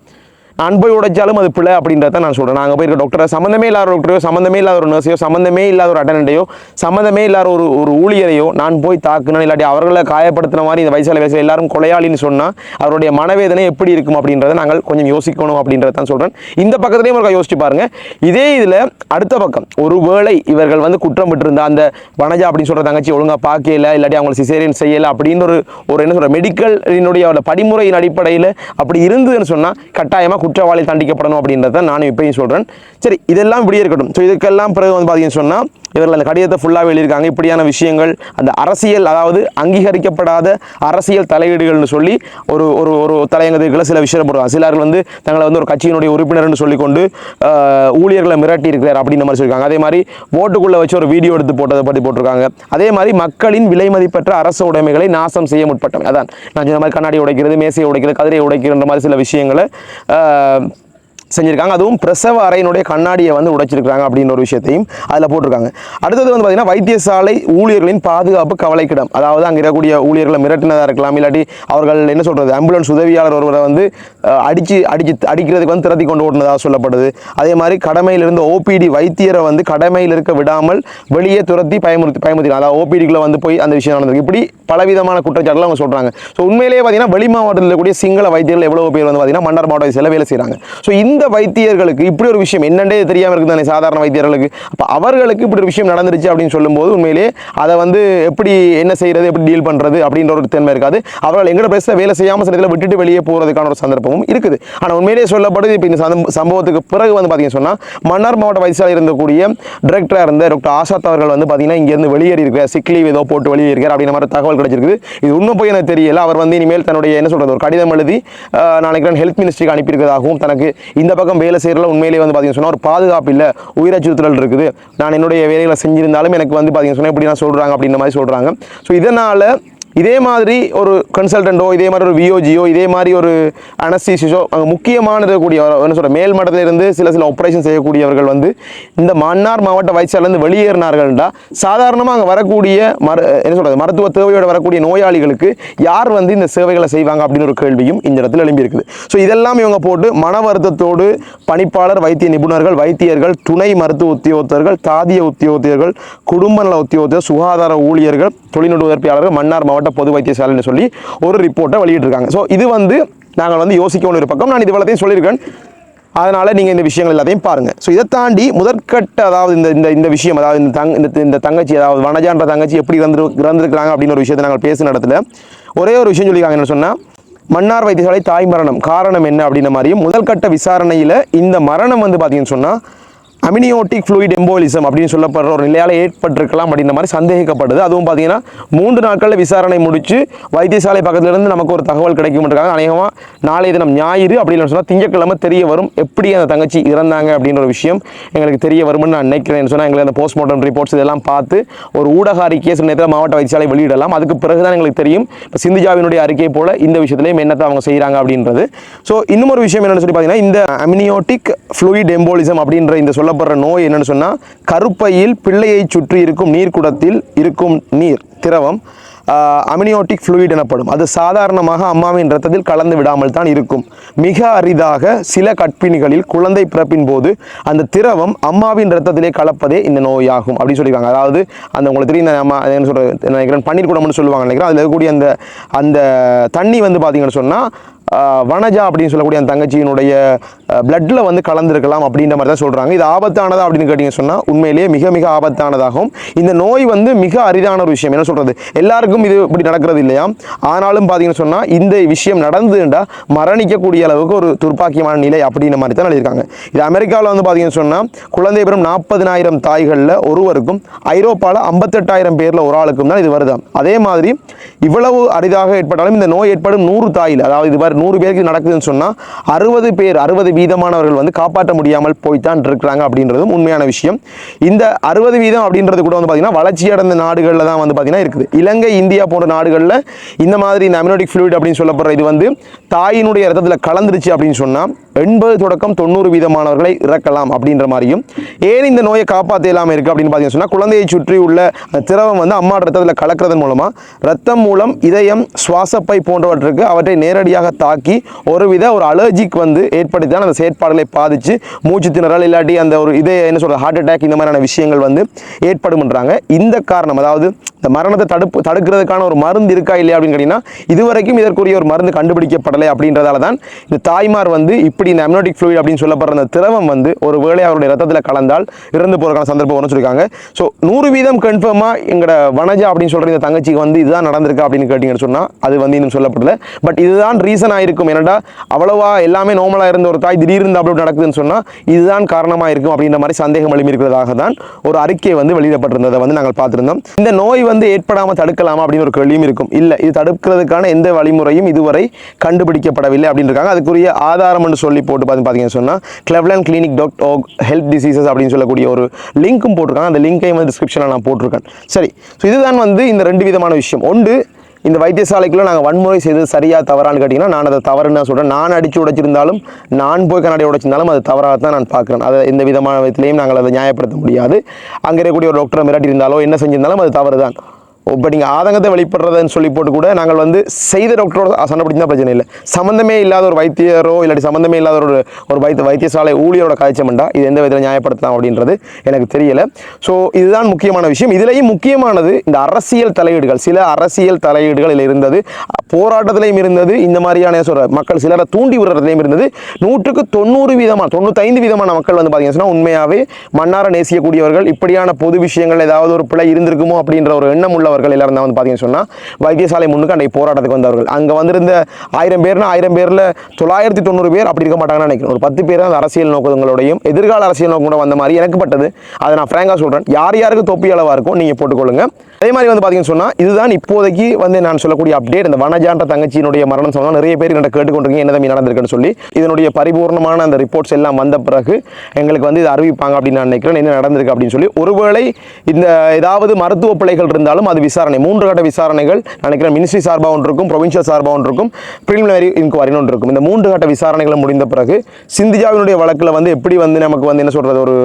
நான் போய் உடைச்சாலும் அது பிள்ளை அப்படின்றத நான் சொல்கிறேன் நாங்கள் போயிருக்க டாக்டரை சம்மந்தமே இல்லாத டாக்டரையோ சம்மந்தமே இல்லாத ஒரு நர்ஸையோ சம்மந்தமே இல்லாத ஒரு அட்டண்டண்டையோ சம்மந்தமே இல்லாத ஒரு ஒரு ஊழியரையோ நான் போய் தாக்குனேன். இல்லாட்டி அவர்களை காயப்படுத்துன மாதிரி இந்த வயசால வயசில் எல்லாரும் கொலையாளின்னு சொன்னால் அவருடைய மனவேதனை எப்படி இருக்கும் அப்படின்றத நாங்கள் கொஞ்சம் யோசிக்கணும் அப்படின்றத தான் சொல்கிறேன் இந்த பக்கத்துலேயும் ஒரு யோசிச்சு பாருங்க. இதே இதில் அடுத்த பக்கம் ஒரு வேளை இவர்கள் வந்து குற்றம் விட்டுருந்தா அந்த வனஜா அப்படின்னு சொல்கிற தங்கச்சி ஒழுங்காக பார்க்கல இல்லாட்டி அவங்களை சிசேரியன் செய்யலை அப்படின்னு ஒரு ஒரு என்ன சொல்கிற மெடிக்கலினுடைய படிமுறையின் அடிப்படையில் அப்படி இருந்ததுன்னு சொன்னால் கட்டாயமாக குற்றவாளி தண்டிக்கப்படணும் அப்படின்றத நானும் இப்பயும் சொல்கிறேன் சரி இதெல்லாம் இப்படியே இருக்கட்டும். ஸோ இதுக்கெல்லாம் பிறகு வந்து பார்த்தீங்கன்னு சொன்னால் இவர்கள் அந்த கடிதத்தை ஃபுல்லாக எழுதியிருக்காங்க. இப்படியான விஷயங்கள் அந்த அரசியல் அதாவது அங்கீகரிக்கப்படாத அரசியல் தலையீடுகள்னு சொல்லி ஒரு ஒரு ஒரு தலையங்கத்துக்குள்ள சில விஷயம் போடுவாங்க சிலர்கள் வந்து தங்களை வந்து ஒரு கட்சியினுடைய உறுப்பினர்னு சொல்லிக்கொண்டு ஊழியர்களை மிரட்டி இருக்கிறார் அப்படின்ற மாதிரி சொல்லியிருக்காங்க. அதே மாதிரி ஓட்டுக்குள்ளே வச்சு ஒரு வீடியோ எடுத்து போட்டதை பற்றி போட்டிருக்காங்க. அதே மாதிரி மக்களின் விலை மதிப்பற்ற அரசு உடைமைகளை நாசம் செய்ய முற்பட்டவை அதான் நான் சொன்ன மாதிரி கண்ணாடி உடைக்கிறது மேசையை உடைக்கிறது கதிரையை உடைக்கிறன்ற மாதிரி சில விஷயங்களை செஞ்சுருக்காங்க. அதுவும் பிரசவ அறையினுடைய கண்ணாடியை வந்து உடைச்சிருக்காங்க அப்படின்ற ஒரு விஷயத்தையும் அதில் போட்டிருக்காங்க. அடுத்தது வந்து பார்த்தீங்கன்னா வைத்தியசாலை ஊழியர்களின் பாதுகாப்பு கவலைக்கிடம். அதாவது அங்கே இருக்கக்கூடிய ஊழியர்களை மிரட்டினதாக இருக்கலாம் இல்லாட்டி அவர்கள் என்ன சொல்கிறது ஆம்புலன்ஸ் உதவியாளர் ஒருவரை வந்து அடித்து அடிச்சு அடிக்கிறதுக்கு வந்து திறத்தி கொண்டு ஓட்டினதாக சொல்லப்படுது. அதே மாதிரி கடமையில் இருந்த ஓபிடி வைத்தியரை வந்து கடமையில் இருக்க விடாமல் வெளியே துரத்தி பயமுறுத்தி பயமுறுத்தி அதாவது ஓபிடிக்குள்ளே வந்து போய் அந்த விஷயம் நடந்திருக்கு இப்படி பலவிதமான குற்றச்சாட்டுலாம் அவங்க சொல்கிறாங்க ஸோ உண்மையிலேயே பார்த்தீங்கன்னா வெளி மாவட்டத்தில் இருக்கக்கூடிய சிங்கள வைத்தியர்கள் எவ்வளோ பேர் வந்து பார்த்தீங்கன்னா மன்னார் மாவட்டத்தில் சில வேலை செய்கிறாங்க ஸோ இந்த வைத்தியர்களுக்கு இப்படி ஒரு விஷயம் என்னண்டே தெரியாமல் இருக்குது தானே சாதாரண வைத்தியர்களுக்கு? அப்போ அவர்களுக்கு இப்படி ஒரு விஷயம் நடந்துருச்சு அப்படின்னு சொல்லும்போது உண்மையிலேயே அதை வந்து எப்படி என்ன செய்யறது எப்படி டீல் பண்ணுறது அப்படின்ற ஒரு தன்மை இருக்காது. அவர்கள் எங்கட பிரச்சனை வேலை செய்யாமல் சில இதில் விட்டுட்டு வெளியே போகிறதுக்கான ஒரு சந்தர்ப்பமும் இருக்குது. ஆனால் உண்மையிலேயே சொல்லப்படுது இப்போ இந்த சம்பவத்துக்கு பிறகு வந்து பார்த்தீங்கன்னு சொன்னால் மன்னார் மாவட்ட வைத்தியசாலை இருந்தக்கூடிய டிரெக்டராக இருந்த டாக்டர் ஆசாத் அவர்கள் வந்து பார்த்தீங்கன்னா இங்கேருந்து வெளியேறி இருக்கிறார் சிக் லீவ் ஏதோ போட்டு வெளியே இருக்கார் அப்படின்ற மாதிரி தகவல் கிடைச்சிருக்குது. இது உண்மை போய் எனக்கு தெரியல. அவர் வந்து இனிமேல் தன்னுடைய என்ன சொல்கிறது ஒரு கடிதம் எழுதி நாளைக்கு நான் நினைக்கிறேன் ஹெல்த் மினிஸ்ட்ரிக்கு அனுப்பியிருக்கிறதாகவும் தனக்கு இந்த இந்த பக்கம் வேலை செய்கிறல உண்மையிலேயே வந்து பார்த்தீங்கன்னா சொன்னால் ஒரு பாதுகாப்பு இல்லை உயிரச்சுறுத்தல் இருக்குது. நான் என்னுடைய வேலைகளை செஞ்சிருந்தாலும் எனக்கு வந்து பார்த்தீங்கன்னா சொன்னால் இப்படி நான் சொல்கிறாங்க அப்படின்ற மாதிரி சொல்கிறாங்க ஸோ இதனால் இதே மாதிரி ஒரு கன்சல்டண்ட்டோ இதே மாதிரி ஒரு விஓஜியோ இதே மாதிரி ஒரு அனஸ்தீசிஸோ அங்கே முக்கியமான இருக்கக்கூடிய என்ன சொல்கிற மேல் மட்டத்திலிருந்து சில சில ஆப்ரேஷன் செய்யக்கூடியவர்கள் வந்து இந்த மன்னார் மாவட்ட வைத்தியசாலேருந்து வெளியேறினார்கள்டா சாதாரணமாக அங்கே வரக்கூடிய மரு என்ன சொல்கிறது மருத்துவ தேவையோடு வரக்கூடிய நோயாளிகளுக்கு யார் வந்து இந்த சேவைகளை செய்வாங்க அப்படின்னு ஒரு கேள்வியும் இந்த இடத்துல எழும்பியிருக்குது ஸோ இதெல்லாம் இவங்க போட்டு மன வருத்தத்தோடு பணிப்பாளர் வைத்திய நிபுணர்கள் வைத்தியர்கள் துணை மருத்துவ உத்தியோகத்தர்கள் தாதிய உத்தியோகத்தர்கள் குடும்ப நல உத்தியோகத்தர் சுகாதார ஊழியர்கள் தொழில்நுட்ப உதவியாளர்கள் மன்னார் மாவட்ட பொது வைத்தியசாலைன்னு சொல்லி ஒரு ரிப்போர்ட்டை வெளியிட்டிருக்காங்க. ஸோ இது வந்து நாங்கள் வந்து யோசிக்க ஒரு பக்கம். நான் இது எல்லாத்தையும் சொல்லியிருக்கேன். அதனால் நீங்கள் இந்த விஷயங்கள் எல்லாத்தையும் பாருங்கள் ஸோ இதை தாண்டி முதற்கட்ட அதாவது இந்த இந்த இந்த விஷயம் அதாவது இந்த தங் இந்த இந்த தங்கச்சி அதாவது வனஜான்ற தங்கச்சி எப்படி இறந்து இறந்துருக்கிறாங்க அப்படின்னு ஒரு விஷயத்தை நாங்கள் பேசின இடத்துல ஒரே ஒரு விஷயம் சொல்லியிருக்காங்க. என்ன சொன்னால் மன்னார் வைத்தியசாலை தாய் மரணம். காரணம் என்ன அப்படின்ற மாதிரியும் முதல்கட்ட விசாரணையில் இந்த மரணம் வந்து பார்த்தீங்கன்னு சொன்னால் அமினியோட்டிக் ஃப்ளூயிட் எம்போலிசம் அப்படின்னு சொல்லப்படுற ஒரு நிலையால் ஏற்பட்டிருக்கலாம். அப்படின்ற மாதிரி சந்தேகிக்கப்படுது. அதுவும் பார்த்தீங்கன்னா மூன்று நாட்களில் விசாரணை முடித்து வைத்தியசாலை பக்கத்துலேருந்து நமக்கு ஒரு தகவல் கிடைக்கும் இருக்காங்க அநேகமாக நாளைய தினம் ஞாயிறு அப்படின்னு சொன்னால் திங்கட்கிழமை தெரிய வரும். எப்படி அந்த தங்கச்சி இறந்தாங்க அப்படின்ற ஒரு விஷயம் எங்களுக்கு தெரிய வரும்னு நான் நினைக்கிறேன் சொன்னால் எங்களுக்கு அந்த போஸ்ட்மார்ட்டம் ரிப்போர்ட்ஸ் இதெல்லாம் பார்த்து ஒரு ஊடக அறிக்கையை சில நேரத்தில் மாவட்ட வைத்தியசாலை வெளியிடலாம். அதுக்கு பிறகு தான் எங்களுக்கு தெரியும். இப்போ சிந்துஜாவினுடைய அறிக்கை போல இந்த விஷயத்துலையும் என்னத்தை அவங்க செய்கிறாங்க அப்படின்றது. ஸோ இன்னும் ஒரு விஷயம் என்னென்னு சொல்லி பார்த்தீங்கன்னா இந்த அமினியோட்டிக் ஃப்ளூயிட் எம்போலிசம் அப்படின்ற இந்த சொல்ல ஏற்படுற நோய் என்னென்னு சொன்னால் கருப்பையில் பிள்ளையை சுற்றி இருக்கும் நீர்க்குடத்தில் இருக்கும் நீர் திரவம் அமினியோட்டிக் ஃப்ளூயிட் எனப்படும். அது சாதாரணமாக அம்மாவின் ரத்தத்தில் கலந்து விடாமல் தான் இருக்கும். மிக அரிதாக சில கற்பிணிகளில் குழந்தை பிறப்பின் போது அந்த திரவம் அம்மாவின் ரத்தத்திலே கலப்பதே இந்த நோயாகும் அப்படின்னு சொல்லியிருக்காங்க. அதாவது அந்த உங்களுக்கு தெரியும் இந்த அம்மா என்ன சொல்கிறது நினைக்கிறேன் பன்னீர் குடம்னு சொல்லுவாங்க நினைக்கிறேன். அதில் இருக்கக்கூடிய அந்த அந்த தண்ணி வந்து பார்த்தீங்கன்னு சொன்னால் வனஜா அப்படின்னு சொல்லக்கூடிய அந்த தங்கச்சியினுடைய பிளட்டில் வந்து கலந்துருக்கலாம் அப்படின்ற மாதிரி தான் சொல்கிறாங்க இது ஆபத்தானதா அப்படின்னு கேட்டிங்க சொன்னால் உண்மையிலேயே மிக மிக ஆபத்தானதாகும். இந்த நோய் வந்து மிக அரிதான ஒரு விஷயம். என்ன சொல்கிறது எல்லாருக்கும் இது இப்படி நடக்கிறது இல்லையா? ஆனாலும் பார்த்தீங்கன்னு சொன்னால் இந்த விஷயம் நடந்துண்டா மரணிக்கக்கூடிய அளவுக்கு ஒரு துர்ப்பாக்கியமான நிலை அப்படின்ற மாதிரி தான் எழுதியிருக்காங்க. இது அமெரிக்காவில் வந்து பார்த்தீங்கன்னு சொன்னால் குழந்தை பெறும் நாற்பதினாயிரம் தாய்களில் ஒருவருக்கும் ஐரோப்பாவில் ஐம்பத்தெட்டாயிரம் பேரில் ஒரு ஆளுக்கும் தான் இது வருதாம். அதே மாதிரி இவ்வளவு அரிதாக ஏற்பட்டாலும் இந்த நோய் ஏற்படும் நூறு தாயில் அதாவது இது மாதிரி நூறு பேருக்கு நடக்குதுன்னு சொன்னால் அறுபது பேர் அறுபது வீதமானவர்கள் வந்து காப்பாற்ற முடியாமல் போய்த்தான் இருக்கிறாங்க அப்படின்றதும் உண்மையான விஷயம். இந்த அறுபது வீதம் அப்படின்றது கூட வந்து பார்த்தீங்கன்னா வளர்ச்சி அடைந்த நாடுகளில் தான் வந்து பார்த்தீங்கன்னா இருக்குது. இலங்கை இந்தியா போன்ற நாடுகளில் இந்த மாதிரி இந்த அமினோடிக் ஃப்ளூயிட் அப்படின்னு சொல்லப்படுற இது வந்து தாயினுடைய ரத்தத்தில் கலந்துருச்சு அப்படின்னு சொன்னால் எண்பது தொடக்கம் தொண்ணூறு வீதமானவர்களை இறக்கலாம் அப்படின்ற மாதிரியும் ஏன் இந்த நோயை காப்பாற்ற இல்லாமல் இருக்குது அப்படின்னு பார்த்தீங்கன்னா சொன்னால் குழந்தையை சுற்றி உள்ள அந்த திரவம் வந்து அம்மா ரத்தத்தில் கலக்கிறதன் மூலமாக ரத்தம் மூலம் இதயம் சுவாசப்பை போன்றவற்றுக்கு அவற்றை நேரடியாக தாக்கி ஒருவித ஒரு அலர்ஜிக் வந்து ஏற்படுத்தி தான் அந்த செயற்பாடுகளை பாதித்து மூச்சு திணறல் இல்லாட்டி அந்த ஒரு இதய என்ன சொல்கிறது ஹார்ட் அட்டாக் இந்த மாதிரியான விஷயங்கள் வந்து ஏற்படும்ன்றாங்க. இந்த காரணம் அதாவது இந்த மரணத்தை தடுப்பு தடுக்கிறதுக்கான ஒரு மருந்து இருக்கா இல்லையா அப்படின்னு கேட்டிங்கன்னா இதுவரைக்கும் இதற்குரிய ஒரு மருந்து கண்டுபிடிக்கப்படலை அப்படின்றதால தான் இந்த தாய்மார் வந்து இப்படி ஃப்ளூயிட் இந்த அம்னோட்டிக் ஃப்ளூயிட் அப்படின்னு சொல்லப்படுற அந்த திரவம் வந்து ஒரு வேளை அவருடைய ரத்தத்தில் கலந்தால் இறந்து போகிறதுக்கான சந்தர்ப்பம் வரும்னு சொல்லியிருக்காங்க. ஸோ நூறு வீதம் கன்ஃபார்மாக எங்களோட வனஜா அப்படின்னு சொல்கிற இந்த தங்கச்சிக்கு வந்து இதுதான் நடந்திருக்கா அப்படின்னு கேட்டிங்கன்னு சொன்னால் அது வந்து இன்னும் சொல்லப்படல. பட் இதுதான் ரீசன் ஆயிருக்கும். என்னடா அவ்வளவா எல்லாமே நோமலாக இருந்த ஒரு தாய் திடீர்னு அப்படி நடக்குதுன்னு சொன்னால் இதுதான் காரணமாக இருக்கும் அப்படின்ற மாதிரி சந்தேகம் எழுப்பியிருக்கிறதாக தான் ஒரு அறிக்கை வந்து வெளியிடப்பட்டிருந்ததை வந்து நாங்கள் பார்த்துருந்தோம். இந்த நோய் வந்து ஏற்படாமல் தடுக்கலாமா அப்படின்னு ஒரு கேள்வியும் இருக்கும். இல்லை இது தடுக்கிறதுக்கான எந்த வழிமுறையும் இதுவரை கண்டுபிடிக்கப்படவில்லை அப்படின்னு இருக்காங்க அதுக்குரிய ஆதாரம் என்று சொல்லி போட்டு பார்த்து பார்த்தீங்கன்னு சொன்னால் Cleveland clinic dot org health diseases அப்படின்னு சொல்லக்கூடிய ஒரு லிங்க்கும் போட்டிருக்காங்க. அந்த லிங்கையும் வந்து டிஸ்கிரிப்ஷனில் நான் போட்டிருக்கேன். சரி ஸோ இதுதான் வந்து இந்த ரெண்டு விதமான விஷயம். ஒன்று இந்த வைத்தியசாலைக்குள்ள நாங்கள் வன்முறை செய்தது சரியாக தவறான்னு கேட்டிங்கன்னா நான் அதை தவறுன்னு தான் சொல்கிறேன் நான் அடித்து உடைச்சிருந்தாலும் நான் போய் கண்ணாடி உடைச்சிருந்தாலும் அது தவறாக தான் நான் பார்க்குறேன். அதை எந்த விதமான விதத்திலையும் நாங்கள் அதை நியாயப்படுத்த முடியாது. அங்கே இருக்கக்கூடிய ஒரு டாக்டரை மிரட்டி இருந்தாலோ என்ன செஞ்சிருந்தாலும் அது தவறு தான் இப்போ நீங்கள் ஆதங்கத்தை வெளிப்படுறதுன்னு சொல்லி போட்டு கூட நாங்கள் வந்து செய்த டாக்டரோட சண்டை பிடிச்சா பிரச்சனை இல்லை. சம்மந்தமே இல்லாத ஒரு வைத்தியரோ இல்லாட்டி சம்மந்தமே இல்லாத ஒரு ஒரு வைத்திய வைத்தியசாலை ஊழியரோட காய்ச்சமெண்டா இது எந்த விதத்தில் நியாயப்படுத்தலாம் அப்படின்றது எனக்கு தெரியலை. ஸோ இதுதான் முக்கியமான விஷயம். இதுலேயும் முக்கியமானது இந்த அரசியல் தலையீடுகள். சில அரசியல் தலையீடுகள் இதில் இருந்தது போராட்டத்திலையும் இருந்தது இந்த மாதிரியான சொல்கிற மக்கள் சிலரை தூண்டி விடுறதுலையும் இருந்தது. நூற்றுக்கு தொண்ணூறு விதமான தொண்ணூத்தைந்து விதமான மக்கள் வந்து பார்த்தீங்கன்னா உண்மையாகவே மன்னார நேசிக்கக்கூடியவர்கள் இப்படியான பொது விஷயங்கள் ஏதாவது ஒரு பிழை இருந்திருக்குமோ அப்படின்ற ஒரு எண்ணம் வந்தவர்கள் எல்லாரும் தான் வந்து பார்த்தீங்கன்னு சொன்னால் வைத்தியசாலை முன்னுக்கு அன்றைய போராட்டத்துக்கு வந்தவர்கள். அங்கே வந்திருந்த ஆயிரம் பேர்னா ஆயிரம் பேரில் தொள்ளாயிரத்தி தொண்ணூறு பேர் அப்படி இருக்க மாட்டாங்கன்னு நினைக்கிறேன். ஒரு பத்து பேர் அந்த அரசியல் நோக்கங்களோடையும் எதிர்கால அரசியல் நோக்கம் கூட வந்த மாதிரி எனக்கு பட்டது. அதை நான் ஃப்ரேங்காக சொல்கிறேன் யார் யாருக்கு தொப்பி அளவாக இருக்கும் நீங்கள் போட்டுக்கொள்ளுங்க. அதே மாதிரி வந்து பார்த்தீங்கன்னு சொன்னால் இதுதான் இப்போதைக்கு வந்து நான் சொல்லக்கூடிய அப்டேட் இந்த வனஜான்ற தங்கச்சியினுடைய மரணம் சொன்னால் நிறைய பேர் என்கிட்ட கேட்டுக்கொண்டிருக்கீங்க. என்ன தம்பி நடந்திருக்குன்னு சொல்லி இதனுடைய பரிபூர்ணமான அந்த ரிப்போர்ட்ஸ் எல்லாம் வந்த பிறகு எங்களுக்கு வந்து இது அறிவிப்பாங்க அப்படின்னு நான் நினைக்கிறேன். என்ன நடந்திருக்கு அப்படின்னு சொல்லி ஒருவேளை இந்த ஏதாவது மருத்துவ பிள்ளைகள் இருந்தாலும் அது விசாரணை மூன்று கட்ட விசாரணைகள் நினைக்கிறேன் மினிஸ்ட்ரி சார்பாக ஒன்று இருக்கும் ப்ரொவின்ஷியல் சார்பாக ஒன்று இருக்கும் ப்ரிலிமினரி இன்கொயரின்னு ஒன்று இருக்கும். இந்த மூன்று கட்ட விசாரணைகள் முடிந்த பிறகு சிந்திஜாவினுடைய வழக்கில் வந்து எப்படி வந்து நமக்கு வந்து என்ன சொல்கிறது ஒரு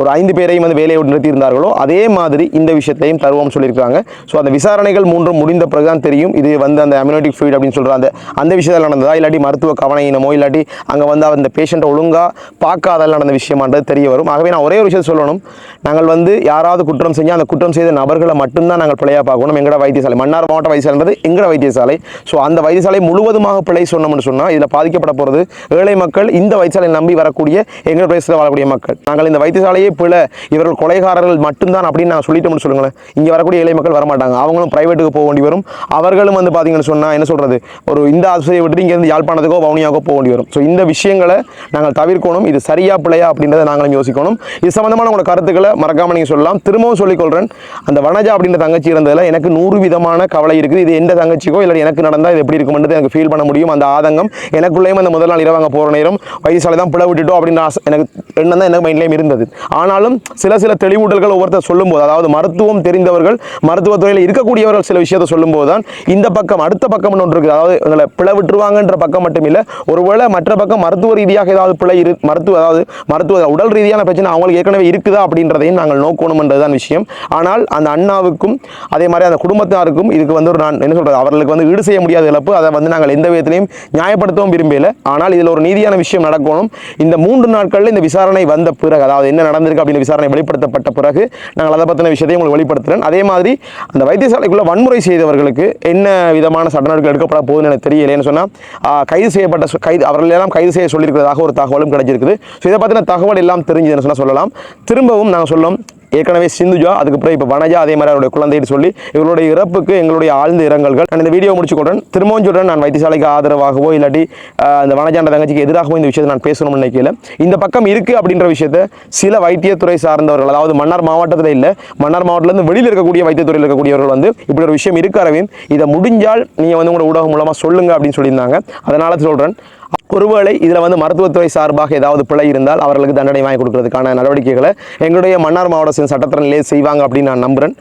ஒரு ஐந்து பேரையும் வந்து வேலையை நிறுத்தியிருந்தார்களோ அதே மாதிரி இந்த விஷயத்தையும் தருவோம் சொல்லியிருக்காங்க. ஸோ அந்த விசாரணைகள் மூன்றும் முடிந்த பிறகு தான் தெரியும். இது வந்து அந்த அம்யூனிட்டிக் ஃபீட் அப்படின்னு சொல்கிற அந்த அந்த விஷயத்தில் நடந்ததா இல்லாட்டி மருத்துவ கவனையினமோ இல்லாட்டி அங்கே வந்து அந்த பேஷண்ட்டை ஒழுங்காக பார்க்காதால் நடந்த விஷயமான்றது தெரிய வரும். ஆகவே நான் ஒரே ஒரு விஷயம் சொல்லணும். நாங்கள் வந்து யாராவது குற்றம் செஞ்சால் அந்த குற்றம் செய்த நபர்களை மட்டும்தான் நாங்கள் பிழையாக பார்க்கணும். எங்கட வைத்தியசாலை மன்னார் மாவட்ட வைத்தியசாலைன்றது எங்கட வைத்தியசாலை. ஸோ அந்த வைத்தியசாலை முழுவதுமாக பிழை சொன்னோம்னு சொன்னால் இதில் பாதிக்கப்பட போகிறது ஏழை மக்கள் இந்த வைத்தியசாலையை நம்பி வரக்கூடிய எங்கள் பிரதேசத்தில் வாழக்கூடிய மக்கள். நாங்கள் இந்த வைத்தியசாலையே பிழை. இவர்கள் கொலைகாரர்கள் மட்டும்தான் அப்படின்னு நான் சொல்லிட்டோம்னு சொல்லுங்களேன். இங்கே வரக்கூடிய ஏழை மக்கள் வரமாட்டாங்க. அவங்களும் பிரைவேட்டுக்கு போக வேண்டி வரும். அவர்களும் வந்து பார்த்தீங்கன்னு சொன்னால் என்ன சொல்கிறது ஒரு இந்த ஆஸ்பத்திரியை விட்டு இங்கேருந்து யாழ்ப்பாணத்துக்கோ வவுனியாவுக்கோ போக வேண்டி வரும். ஸோ இந்த விஷயங்களை நாங்கள் தவிர்க்கணும். இது சரியா பிழையா அப்படின்றத நாங்களும் யோசிக்கணும். இது சம்மந்தமான உங்களோட கருத்துக்களை மறக்காமல் நீங்கள் சொல்லலாம். திரும்பவும் சொல்லிக்கொள்கிறேன் அந்த வனஜா அப்படின்ற தங்கச்சி இருந்ததில் எனக்கு நூறு விதமான கவலை இருக்குது. இது எந்த தங்கச்சிக்கோ இல்லை எனக்கு நடந்தால் இது எப்படி இருக்கும்ன்றது எனக்கு ஃபீல் பண்ண முடியும். அந்த ஆதங்கம் எனக்குள்ளேயும் அந்த முதல் நாள் இரவாங்க போகிற நேரம் வயசாலை தான் பிளவு விட்டுட்டோம் அப்படின்னு ஆசை- எனக்கு எண்ணம் தான் எனக்கு மைண்ட்லேயும் இருந்தது. ஆனாலும் சில சில தெளிவூட்டல்கள் ஒவ்வொருத்தர் சொல்லும்போது அதாவது மருத்துவம் தெரிந்தவர்கள் மருத்துவத்துறையில் இருக்கக்கூடியவர்கள் சில விஷயத்தை சொல்லும்போது தான் இந்த பக்கம் அடுத்த பக்கம் ஒன்று இருக்குது. அதாவது எங்களை பிழை விட்டுருவாங்கன்ற பக்கம் மட்டும் இல்லை ஒருவேளை மற்ற பக்கம் மருத்துவ ரீதியாக ஏதாவது பிழை இரு மருத்துவ அதாவது மருத்துவ உடல் ரீதியான பிரச்சனை அவங்களுக்கு ஏற்கனவே இருக்குதா அப்படின்றதையும் நாங்கள் நோக்கணும்ன்றதுதான் விஷயம். ஆனால் அந்த அண்ணாவுக்கும் அதே மாதிரி அந்த குடும்பத்தாருக்கும் இதுக்கு வந்து ஒரு நான் என்ன சொல்கிறது அவர்களுக்கு வந்து ஈடு செய்ய முடியாத இழப்பு. அதை வந்து நாங்கள் எந்த விதத்திலையும் நியாயப்படுத்தவும் விரும்பல ஆனால் இதில் ஒரு நீதியான விஷயம் நடக்கணும். இந்த மூன்று நாட்களில் இந்த விசாரணை வந்த பிறகு அதாவது என்ன நடந்திருக்கு அப்படின்னு விசாரணை வெளிப்படுத்தப்பட்ட பிறகு நாங்கள் அதை பற்றின விஷயத்தையும் உங்களுக்கு வெளிப்படுத்துகிறேன் அதே மாதிரி அந்த வைத்தியசாலைக்குள்ளே வன்முறை செய்தவர்களுக்கு என்ன விதமான சட்ட நடவடிக்கை எடுக்கப்பட போகுதுன்னு எனக்கு தெரியலைன்னு சொன்னால் கைது செய்யப்பட்ட கைது அவர்கள் எல்லாம் கைது செய்ய சொல்லியிருக்கிறதாக ஒரு தகவலும் கிடைச்சிருக்குது. ஸோ இதை பற்றின தகவல் எல்லாம் தெரிஞ்சதுன்னு சொன்னால் சொல்லலாம். திரும்பவும் நாங்கள் சொல்லலாம் ஏற்கனவே சிந்துஜா அதுக்கப்புறம் இப்போ வனஜா அதே மாதிரி அவருடைய குழந்தைன்னு சொல்லி இவருடைய இறப்புக்கு எங்களுடைய ஆழ்ந்த இரங்கல்கள். நான் இந்த வீடியோ முடிச்சுக்கொள்றேன் திரும்பவும் சொல்கிறேன் நான் வைத்தியசாலைக்கு ஆதரவாகவோ இல்லாட்டி அந்த வனஜாண்ட தங்கச்சிக்கு எதிராகவோ இந்த விஷயத்தை நான் பேசணும்னு நினைக்கல. இந்த பக்கம் இருக்குது அப்படின்ற விஷயத்த சில வைத்தியத்துறை சார்ந்தவர்கள் அதாவது மன்னார் மாவட்டத்தில் இல்லை மன்னார் மாவட்டத்திலேருந்து வெளியில் இருக்கக்கூடிய வைத்தியத்துறையில் இருக்கக்கூடியவர்கள் வந்து இப்படி ஒரு விஷயம் இருக்கு அரவிந்த். இதை முடிஞ்சால் நீங்கள் வந்து உங்களோட ஊடகம் மூலமாக சொல்லுங்கள் அப்படின்னு சொல்லியிருந்தாங்க. அதனால் சொல்கிறேன் ஒருவேளை இதில் வந்து மருத்துவத்துறை சார்பாக ஏதாவது பிழை இருந்தால் அவர்களுக்கு தண்டனை வாங்கி கொடுக்கறதுக்கான நடவடிக்கைகளை எங்களுடைய மன்னார் மாவட்ட சட்டத்திறனிலே செய்வாங்க அப்படின்னு நான் நம்புகிறேன்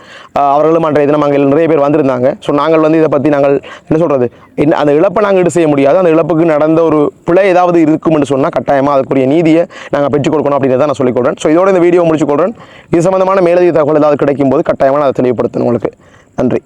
அவர்களும் அன்றைய தினம் அங்கே நிறைய பேர் வந்திருந்தாங்க. ஸோ நாங்கள் வந்து இதை பற்றி நாங்கள் என்ன சொல்கிறது என்ன அந்த இழப்பை நாங்கள் ஈடு செய்ய முடியாது. அந்த இழப்புக்கு நடந்த ஒரு பிழை ஏதாவது இருக்கும்னு சொன்னால் கட்டாயமாக அதுக்குரிய நீதியை நாங்கள் பெற்றுக் கொடுக்கணும் அப்படின்றத நான் சொல்லிக்கொள்கிறேன் ஸோ இதோட இந்த வீடியோ முடிச்சுக்கொள்கிறேன் இது சம்மந்தமான மேலதிக தகவல் ஏதாவது கிடைக்கும் போது கட்டாயமாக நான் அதை தெளிவுபடுத்தணும் உங்களுக்கு. நன்றி.